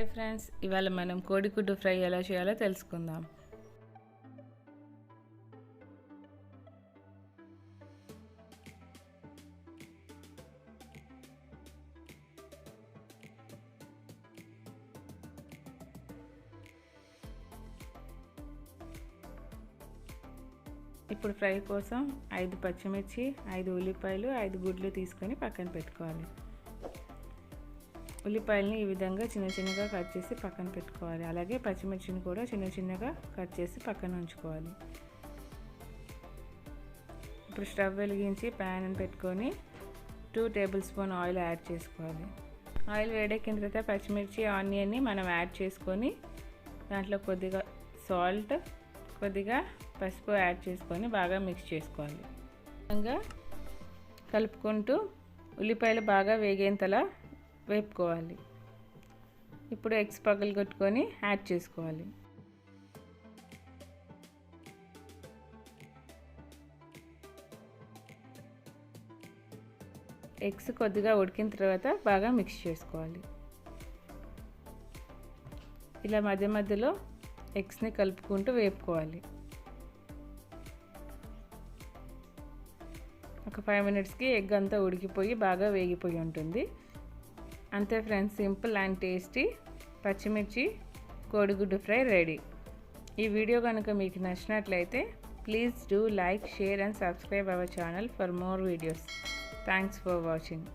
Hi friends ఇవాళ మనం కోడిగుడ్డు ఫ్రై ఎలా చేయాలో తెలుసుకుందాం. ఇప్పుడు ఫ్రై కోసం ఐదు పచ్చిమిర్చి ఐదు ఉల్లిపాయలు ఐదు గుడ్లు తీసుకొని పక్కన పెట్టుకోవాలి. ఉల్లిపాయలని ఈ విధంగా చిన్న చిన్నగా కట్ చేసి పక్కన పెట్టుకోవాలి. అలాగే పచ్చిమిర్చిని కూడా చిన్న చిన్నగా కట్ చేసి పక్కన ఉంచుకోవాలి. ఇప్పుడు స్టవ్ వెలిగించి ప్యాన్ పెట్టుకొని two table spoon oil add చేసుకోవాలి. ఆయిల్ వేడెక్కిన తర్వాత పచ్చిమిర్చి ఆనియన్ని మనం యాడ్ చేసుకొని దాంట్లో కొద్దిగా సాల్ట్ కొద్దిగా పసుపు యాడ్ చేసుకొని బాగా మిక్స్ చేసుకోవాలి. విధంగా కలుపుకుంటూ ఉల్లిపాయలు బాగా వేగేంతలా వేపుకోవాలి. ఇప్పుడు ఎగ్స్ పగలు కొట్టుకొని యాడ్ చేసుకోవాలి. ఎగ్స్ కొద్దిగా ఉడికిన తర్వాత బాగా మిక్స్ చేసుకోవాలి. ఇలా మధ్య మధ్యలో ఎగ్స్ని కలుపుకుంటూ వేపుకోవాలి. ఒక ఫైవ్ మినిట్స్కి ఎగ్ అంతా ఉడికిపోయి బాగా వేగిపోయి ఉంటుంది. అంతే ఫ్రెండ్స్ సింపుల్ అండ్ టేస్టీ పచ్చిమిర్చి కోడిగుడ్డు ఫ్రై రెడీ. ఈ వీడియో కనుక మీకు నచ్చినట్లయితే please do like share and subscribe our channel for more videos. Thanks for watching.